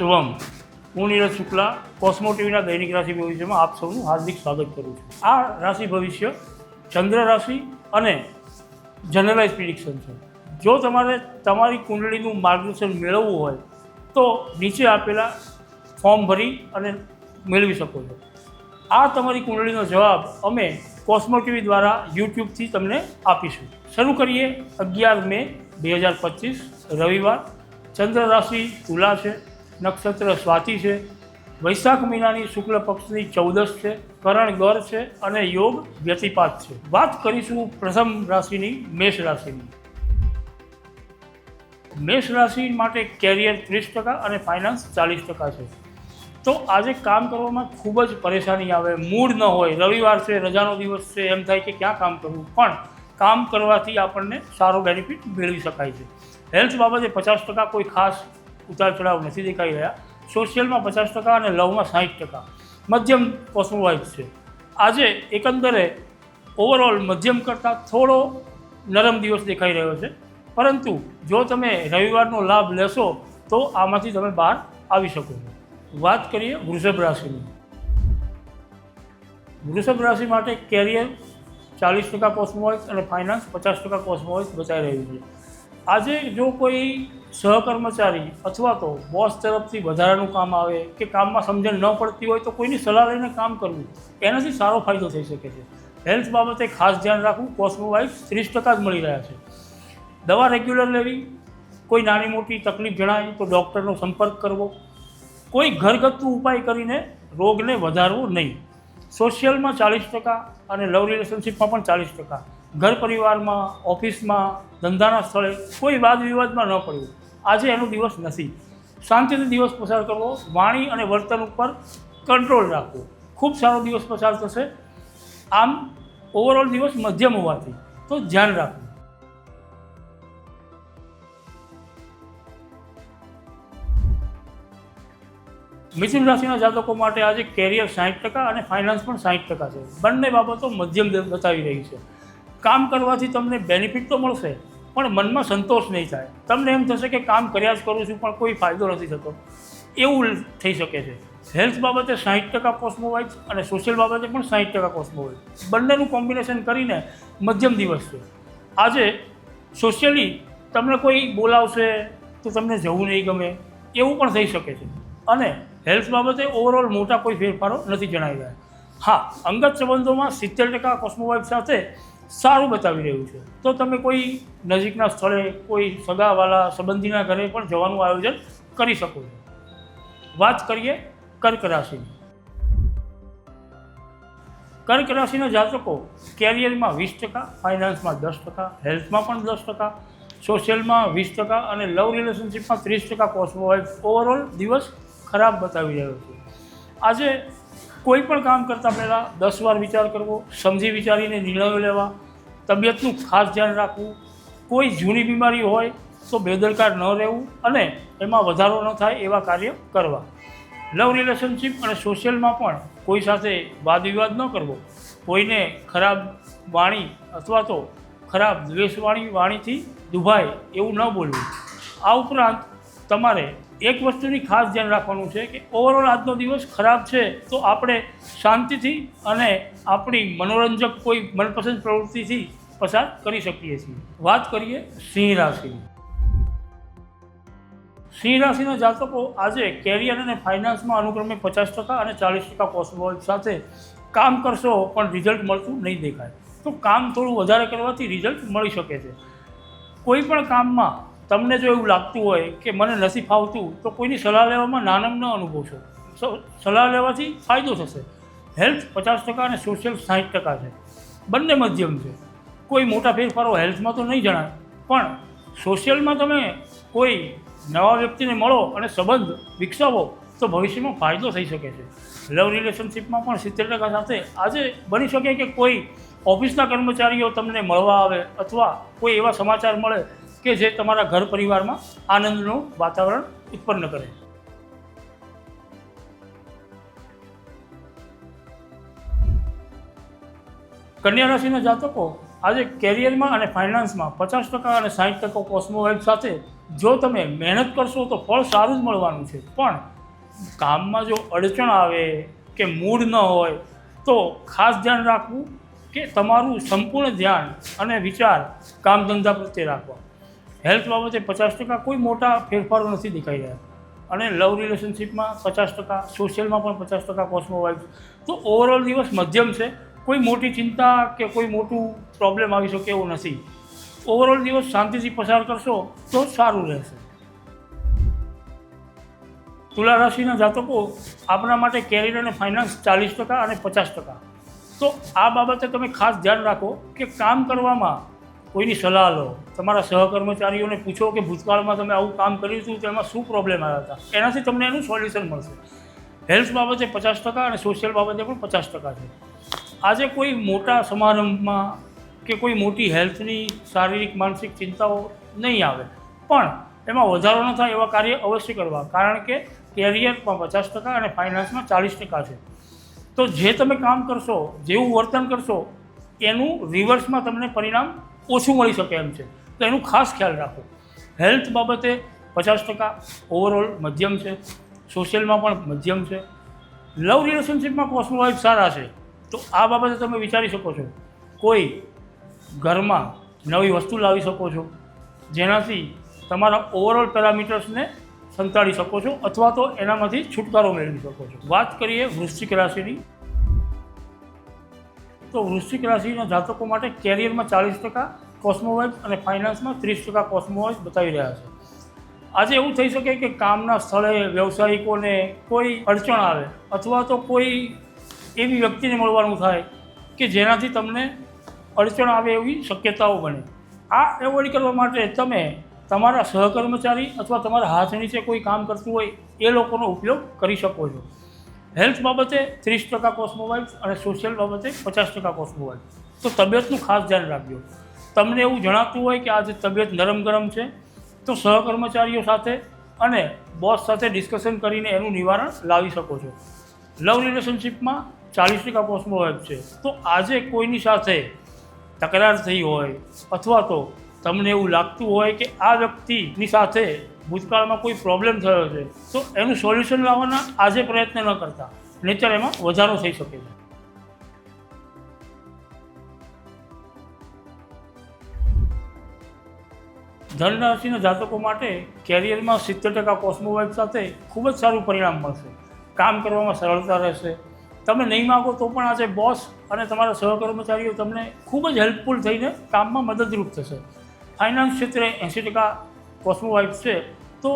શુભમ. હું નીરજ શુક્લા, કોસ્મો ટીવીના દૈનિક રાશિ ભવિષ્યમાં આપ સૌનું હાર્દિક સ્વાગત કરું છું. આ રાશિ ભવિષ્ય ચંદ્ર રાશિ અને જનરલાઇઝ પ્રિડિક્શન છે. જો તમારે તમારી કુંડળીનું માર્ગદર્શન મેળવવું હોય, તો નીચે આપેલા ફોર્મ ભરી અને મેળવી શકો છો. આ તમારી કુંડળીનો જવાબ અમે કોસ્મો ટીવી દ્વારા યુટ્યુબથી તમને આપીશું. શરૂ કરીએ અગિયાર મે બે હજાર પચીસ રવિવાર. ચંદ્ર રાશિ તુલા છે. નક્ષત્ર સ્વાતિ છે. વૈશાખ મહિનાની શુક્લ પક્ષની ચૌદશ છે. કરણ ગર છે અને યોગ વ્યતિપાત છે. વાત કરીશું પ્રથમ રાશિની મેષ રાશિની. મેષ રાશિ માટે કેરિયર ત્રીસ ટકા અને ફાઇનાન્સ ચાલીસ ટકા છે. તો આજે કામ કરવામાં ખૂબ જ પરેશાની આવે, મૂડ ન હોય, રવિવાર છે, રજાનો દિવસ છે, એમ થાય કે ક્યાં કામ કરવું? પણ કામ કરવાથી આપણને સારો બેનિફિટ મેળવી શકાય છે. હેલ્થ બાબતે પચાસ ટકા કોઈ ખાસ ઉતાર ચઢાવ નથી દેખાઈ રહ્યા. સોશિયલમાં પચાસ ટકા અને લવમાં સાઠ ટકા. મધ્યમ કોસ્મોવાઇઝ છે. આજે એકંદરે ઓવરઓલ મધ્યમ કરતાં થોડો નરમ દિવસ દેખાઈ રહ્યો છે. પરંતુ જો તમે રવિવારનો લાભ લેશો, તો આમાંથી તમે બહાર આવી શકો વાત કરીએ વૃષભ રાશિની. વૃષભ રાશિ માટે કેરિયર ચાલીસ ટકા કોસ્મોવાઇઝ અને ફાઇનાન્સ પચાસ ટકા કોસ્મોવાઇઝ બચાવી રહ્યું છે. આજે જો કોઈ સહકર્મચારી અથવા તો બોસ તરફથી વધારાનું કામ આવે કે કામમાં સમજણ ન પડતી હોય તો કોઈની સલાહ લઈને કામ કરવું, એનાથી સારો ફાયદો થઈ શકે છે. હેલ્થ બાબતે ખાસ ધ્યાન રાખવું કોસ્મોવાઇઝ ત્રીસ ટકા જ મળી રહ્યા છે. દવા રેગ્યુલર લેવી, કોઈ નાની મોટી તકલીફ જણાય તો ડૉક્ટરનો સંપર્ક કરવો, કોઈ ઘરગથ્થુ ઉપાય કરીને રોગને વધારવો નહીં. સોશિયલમાં ચાલીસ ટકા અને લવ રિલેશનશિપમાં પણ ચાલીસ ટકા. ઘર પરિવારમાં, ઓફિસમાં, ધંધાના સ્થળે કોઈ વાદ વિવાદમાં ન પડવું આજે એનો દિવસ નથી. શાંતિથી દિવસ પસાર કરવો, વાણી અને વર્તન ઉપર કંટ્રોલ રાખવો. ખૂબ સારો દિવસ પસાર થશે. આમ ઓવરઓલ દિવસ મધ્યમ હોવાથી. તો ધ્યાન રાખવું. મિથુન રાશિના જાતકો માટે આજે કેરિયર સાઠ ટકા અને ફાઇનાન્સ પણ સાઠ ટકા છે. બંને બાબતો મધ્યમ બતાવી રહી છે. કામ કરવાથી તમને બેનિફિટ તો મળશે, પણ મનમાં સંતોષ નહીં થાય. તમને એમ થશે કે કામ કર્યા જ કરું છું, પણ કોઈ ફાયદો નથી થતો. એવું થઈ શકે છે. હેલ્થ બાબતે સાઠ ટકા કોસ્મોવાઇઝ અને સોશિયલ બાબતે પણ સાઠ ટકા કોસ્મોવાઇઝ બંનેનું કોમ્બિનેશન કરીને મધ્યમ દિવસ છે. આજે સોશિયલી તમને કોઈ બોલાવશે તો તમને જવું નહીં ગમે, એવું પણ થઈ શકે છે. અને હેલ્થ બાબતે ઓવરઓલ મોટા કોઈ ફેરફારો નથી જણાવી રહ્યા હા, અંગત સંબંધોમાં સિત્તેર ટકા કોસ્મોવાઇફ સાથે સારું બતાવી રહ્યું છે. તો તમે કોઈ નજીકના સ્થળે, કોઈ સગાવાલા, સંબંધીના ઘરે પણ જવાનું આયોજન કરી શકો છો. વાત કરીએ કર્ક રાશિની. કર્ક રાશિના જાતકો કેરિયરમાં વીસ ટકા, ફાઇનાન્સમાં દસ ટકા, હેલ્થમાં પણ દસ ટકા, સોશિયલમાં વીસ ટકા અને લવ રિલેશનશિપમાં ત્રીસ ટકા કોસ્મોવાઇફ ઓવરઓલ દિવસ ખરાબ બતાવી રહ્યો છે. આજે કોઈ પણ કામ કરતાં પહેલાં દસ વાર વિચાર કરવો, સમજી વિચારીને નિર્ણયો લેવા, તબિયતનું ખાસ ધ્યાન રાખવું. કોઈ જૂની બીમારી હોય તો બેદરકાર ન રહેવું અને એમાં વધારો ન થાય એવા કાર્ય કરવા. લવ રિલેશનશિપ અને સોશિયલમાં પણ કોઈ સાથે વાદ વિવાદ ન કરવો. કોઈને ખરાબ વાણી અથવા તો ખરાબ દ્વેષવાણી વાણીથી દુભાય એવું ન બોલવું. આ ઉપરાંત તમારે એક વસ્તુની ખાસ ધ્યાન રાખવાનું છે કે ઓવરઓલ આજનો દિવસ ખરાબ છે, તો આપણે શાંતિથી અને આપણી મનોરંજક કોઈ મનપસંદ પ્રવૃત્તિથી પસાર કરી શકીએ છીએ. વાત કરીએ સિંહ રાશિની. સિંહ રાશિના જાતકો આજે કેરિયર અને ફાઇનાન્સમાં અનુક્રમે પચાસ ટકા અને ચાલીસ ટકા પોસિબલ સાથે કામ કરશો પણ રિઝલ્ટ મળતું નહીં દેખાય. તો કામ થોડું વધારે કરવાથી રિઝલ્ટ મળી શકે છે. કોઈ પણ કામમાં તમને જો એવું લાગતું હોય કે મને નથી ફાવતું, તો કોઈની સલાહ લેવામાં નાનમ ન અનુભવશો. સલાહ લેવાથી ફાયદો થશે. હેલ્થ પચાસ ટકા અને સોશિયલ સાઠ ટકા છે. બંને મધ્યમ છે. કોઈ મોટા ફેરફારો હેલ્થમાં તો નહીં જણાય, પણ સોશિયલમાં તમે કોઈ નવા વ્યક્તિને મળો અને સંબંધ વિકસાવો, તો ભવિષ્યમાં ફાયદો થઈ શકે છે. લવ રિલેશનશિપમાં પણ સિત્તેર ટકા સાથે આજે બની શકે કે કોઈ ઓફિસના કર્મચારીઓ તમને મળવા આવે અથવા કોઈ એવા સમાચાર મળે કે જે તમારા ઘર પરિવારમાં આનંદનું વાતાવરણ ઉત્પન્ન કરે. કન્યા રાશિના જાતકો આજે કેરિયરમાં અને ફાઇનાન્સમાં પચાસ ટકા અને સાઠ ટકા કોસ્મોવાઇલ સાથે જો તમે મહેનત કરશો તો ફળ સારું જ મળવાનું છે. પણ કામમાં જો અડચણ આવે કે મૂડ ન હોય તો ખાસ ધ્યાન રાખવું કે તમારું સંપૂર્ણ ધ્યાન અને વિચાર કામ ધંધા પ્રત્યે રાખવા. હેલ્થ બાબતે પચાસ ટકા કોઈ મોટા ફેરફારો નથી દેખાઈ રહ્યા. અને લવ રિલેશનશિપમાં પચાસ ટકા સોશિયલમાં પણ પચાસ ટકા કોસ્મોવાઇફ તો ઓવરઓલ દિવસ મધ્યમ છે. કોઈ મોટી ચિંતા કે કોઈ મોટું પ્રોબ્લેમ આવી શકે એવું નથી. ઓવરઓલ દિવસ શાંતિથી પસાર કરશો તો સારું રહેશે. તુલા રાશિના જાતકો આપણા માટે કેરિયર અને ફાઇનાન્સ ચાલીસ ટકા અને પચાસ ટકા. તો આ બાબતે તમે ખાસ ધ્યાન રાખો કે કામ કરવામાં કોઈની સલાહ લો. તમારા સહકર્મચારીઓને પૂછો કે ભૂતકાળમાં તમે આવું કામ કર્યું હતું, તો એમાં શું પ્રોબ્લેમ આવ્યા હતા? એનાથી તમને એનું સોલ્યુશન મળશે. હેલ્થ બાબતે પચાસ ટકા અને સોશિયલ બાબતે પણ પચાસ ટકા છે. આજે કોઈ મોટા સમારંભમાં કે કોઈ મોટી હેલ્થની શારીરિક, માનસિક ચિંતાઓ નહીં આવે. પણ એમાં વધારો ન થાય એવા કાર્ય અવશ્ય કરવા. કારણ કે કેરિયરમાં પચાસ ટકા અને ફાઇનાન્સમાં ચાલીસ ટકા છે. તો જે તમે કામ કરશો, જેવું વર્તન કરશો, એનું રિવર્સમાં તમને પરિણામ ઓછું મળી શકે એમ છે. તો એનું ખાસ ખ્યાલ રાખો. હેલ્થ બાબતે પચાસ ટકા ઓવરઓલ મધ્યમ છે. સોશિયલમાં પણ મધ્યમ છે. લવ રિલેશનશિપમાં કોસ્મોવાઇફ સારા છે. તો આ બાબતે તમે વિચારી શકો છો. કોઈ ઘરમાં નવી વસ્તુ લાવી શકો છો. જેનાથી તમારા ઓવરઓલ પેરામીટર્સને સંતાડી શકો છો અથવા તો એનામાંથી છુટકારો મેળવી શકો છો. વાત કરીએ વૃશ્ચિક રાશિની. તો વૃશ્ચિક રાશિના જાતકો માટે કેરિયરમાં ચાલીસ ટકા કોસ્મોવાઇઝ અને ફાઇનાન્સમાં ત્રીસ ટકા કોસ્મોવાઇઝ બતાવી રહ્યા છે. આજે એવું થઈ શકે કે કામના સ્થળે વ્યવસાયિકોને કોઈ અડચણ આવે અથવા તો કોઈ એવી વ્યક્તિને મળવાનું થાય કે જેનાથી તમને અડચણ આવે એવી શક્યતાઓ બને. આ એવોઇડ કરવા માટે તમે તમારા સહકર્મચારી અથવા તમારા હાથ નીચે કોઈ કામ કરતું હોય એ લોકોનો ઉપયોગ કરી શકો છો. હેલ્થ બાબતે ત્રીસ ટકા કોસ્મોવાઇફ અને સોશિયલ બાબતે પચાસ ટકા કોસ્મોવાઇફ તો તબિયતનું ખાસ ધ્યાન રાખજો. તમને એવું જણાતું હોય કે આજે તબિયત નરમ ગરમ છે, તો સહકર્મચારીઓ સાથે અને બોસ સાથે ડિસ્કશન કરીને એનું નિવારણ લાવી શકો છો. લવ રિલેશનશિપમાં ચાલીસ ટકા કોસ્મોવાઇફ છે. તો આજે કોઈની સાથે તકરાર થઈ હોય અથવા તો તમને એવું લાગતું હોય કે આ વ્યક્તિની સાથે ભૂતકાળમાં કોઈ પ્રોબ્લેમ થયો છે, તો એનું સોલ્યુશન લાવવાના આજે પ્રયત્ન ન કરતા. નેચર એમાં વધારો થઈ શકે છે. ધન રાશિના જાતકો માટે કેરિયરમાં સિત્તેર ટકા કોસ્મોવાઇફ સાથે ખૂબ જ સારું પરિણામ મળશે. કામ કરવામાં સરળતા રહેશે. તમે નહીં માગો તો પણ આજે બોસ અને તમારા સહકર્મચારીઓ તમને ખૂબ જ હેલ્પફુલ થઈને કામમાં મદદરૂપ થશે. ફાઇનાન્સ ક્ષેત્રે એંસી ટકા કોસ્મોવાઇફ છે. તો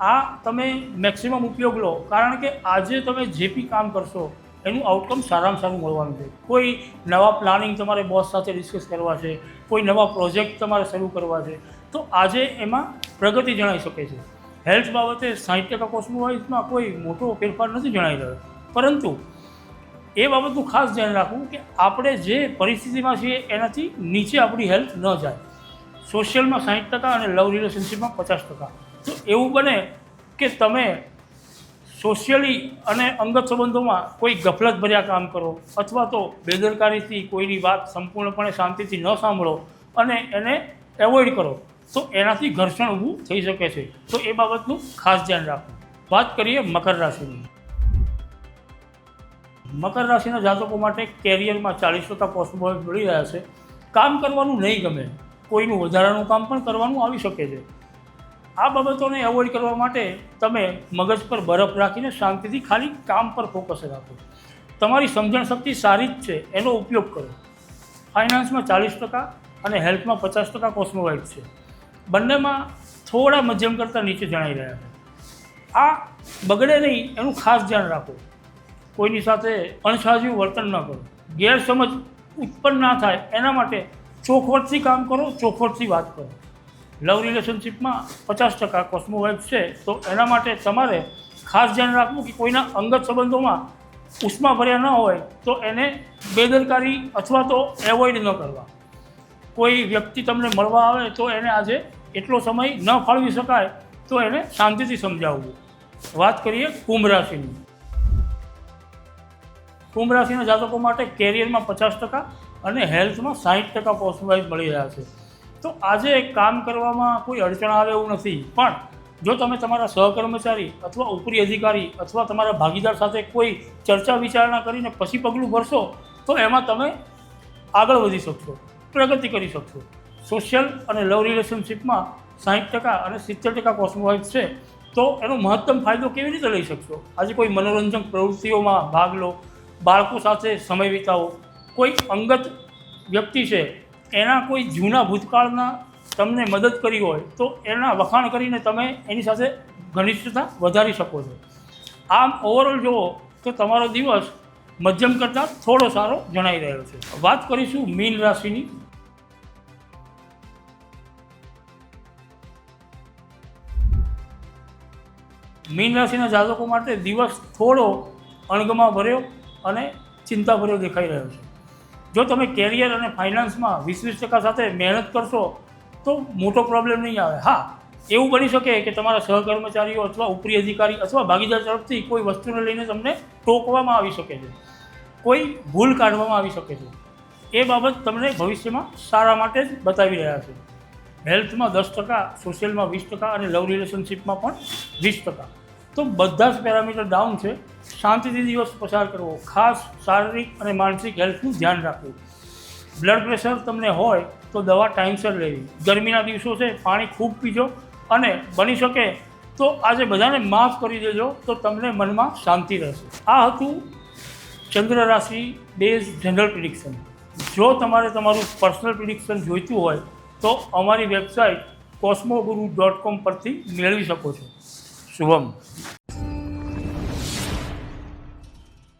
આ તમે મેક્સિમમ ઉપયોગ લો. કારણ કે આજે તમે જે બી કામ કરશો, એનું આઉટકમ સારામાં સારું મળવાનું છે. કોઈ નવા પ્લાનિંગ તમારે બોસ સાથે ડિસ્કસ કરવા છે, કોઈ નવા પ્રોજેક્ટ તમારે શરૂ કરવા છે, તો આજે એમાં પ્રગતિ જણાઈ શકે છે. હેલ્થ બાબતે સાઠ ટકા કોસ્મોવાઇઝમાં કોઈ મોટો ફેરફાર નથી જણાઈ રહ્યો. પરંતુ એ બાબતનું ખાસ ધ્યાન રાખવું કે આપણે જે પરિસ્થિતિમાં છીએ એનાથી નીચે આપણી હેલ્થ ન જાય. સોશિયલમાં સાઠ ટકા અને લવ રિલેશનશિપમાં પચાસ ટકા. તો એવું બને કે તમે સોશિયલી અને અંગત સંબંધોમાં કોઈ ગફલત ભર્યા કામ કરો અથવા તો બેદરકારીથી કોઈની વાત સંપૂર્ણપણે શાંતિથી ન સાંભળો અને એને એવોઇડ કરો, તો એનાથી ઘર્ષણ ઊભું થઈ શકે છે. તો એ બાબતનું ખાસ ધ્યાન રાખવું. વાત કરીએ મકર રાશિની. મકર રાશિના જાતકો માટે કેરિયરમાં ચાલીસ ટકા પોસિબલ મળી રહ્યા છે. કામ કરવાનું નહીં ગમે. કોઈનું વધારાનું કામ પણ કરવાનું આવી શકે છે. આ બાબતોને એવોઇડ કરવા માટે તમે મગજ પર બરફ રાખીને શાંતિથી ખાલી કામ પર ફોકસ રાખો. તમારી સમજણ શક્તિ સારી જ છે, એનો ઉપયોગ કરો. ફાઇનાન્સમાં ચાલીસ ટકા અને હેલ્થમાં પચાસ ટકા કોસ્મોવાઇટ છે. બંનેમાં થોડા મધ્યમ કરતાં નીચે જણાઈ રહ્યા છે. આ બગડે નહીં, એનું ખાસ ધ્યાન રાખો. કોઈની સાથે અણસાજ્યું વર્તન ન કરો. ગેરસમજ ઉત્પન્ન ના થાય, એના માટે ચોખવટથી કામ કરો, ચોખવટથી વાત કરો. લવ રિલેશનશિપમાં પચાસ ટકા કોસ્મોવાઇફ છે, તો એના માટે તમારે ખાસ ધ્યાન રાખવું કે કોઈના અંગત સંબંધોમાં ઉષ્મા ભર્યા ન હોય, તો એને બેદરકારી અથવા તો એવોઇડ ન કરવા. કોઈ વ્યક્તિ તમને મળવા આવે તો એને આજે એટલો સમય ન ફાળવી શકાય, તો એને શાંતિથી સમજાવવું. વાત કરીએ કુંભ રાશિની. કુંભ રાશિના જાતકો માટે કેરિયરમાં પચાસ ટકા અને હેલ્થમાં સાહીઠ ટકા પોઝિટિવ મળી રહ્યા છે. તો આજે કામ કરવામાં કોઈ અડચણ આવે એવું નથી. પણ જો તમે તમારા સહકર્મચારી અથવા ઉપરી અધિકારી અથવા તમારા ભાગીદાર સાથે કોઈ ચર્ચા વિચારણા કરીને પછી પગલું ભરશો, તો એમાં તમે આગળ વધી શકશો, પ્રગતિ કરી શકશો. સોશિયલ અને લવ રિલેશનશિપમાં સાહીઠ ટકા અને સિત્તેર ટકા કોસ્મોવાઇઝ છે, તો એનો મહત્તમ ફાયદો કેવી રીતે લઈ શકશો? આજે કોઈ મનોરંજન પ્રવૃત્તિઓમાં ભાગ લો, બાળકો સાથે સમય વિતાવો. કોઈ અંગત વ્યક્તિ છે એના કોઈ જૂના ભૂતકાળના તમને મદદ કરી હોય તો એના વખાણ કરીને તમે એની સાથે ઘનિષ્ઠતા વધારી શકો છો. આમ ઓવરઓલ જુઓ તો તમારો દિવસ મધ્યમ કરતાં થોડો સારો જણાઈ રહ્યો છે. વાત કરીશું મીન રાશિની. મીન રાશિના જાતકો માટે દિવસ થોડો અણગમાં ભર્યો અને ચિંતાભર્યો દેખાઈ રહ્યો છે. જો તમે કેરિયર અને ફાઇનાન્સમાં વીસ વીસ ટકા સાથે મહેનત કરશો, તો મોટો પ્રોબ્લેમ નહીં આવે. હા, એવું બની શકે કે તમારા સહકર્મચારીઓ અથવા ઉપરી અધિકારી અથવા ભાગીદાર તરફથી કોઈ વસ્તુને લઈને તમને ટોકવામાં આવી શકે છે. કોઈ ભૂલ કાઢવામાં આવી શકે છે. એ બાબત તમને ભવિષ્યમાં સારા માટે જ બતાવી રહ્યા છે. હેલ્થમાં દસ ટકા સોશિયલમાં વીસ ટકા અને લવ રિલેશનશિપમાં પણ વીસ ટકા. તો બધા જ પેરામીટર ડાઉન છે. શાંતિથી દિવસ પસાર કરવો. ખાસ શારીરિક અને માનસિક હેલ્થનું ધ્યાન રાખવું. બ્લડ પ્રેશર તમને હોય તો દવા ટાઈમસર લેવી. ગરમીના દિવસો છે, પાણી ખૂબ પીજો અને બની શકે તો આજે બધાને માફ કરી દેજો, તો તમને મનમાં શાંતિ રહેશે. આ હતું ચંદ્ર રાશિ બેઝ જનરલ પ્રિડિક્શન જો તમારે તમારું પર્સનલ પ્રિડિક્શન જોઈતું હોય, તો અમારી વેબસાઇટ કોસ્મોગુરુ ડોટ કોમ પરથી મેળવી શકો છો. 主啊。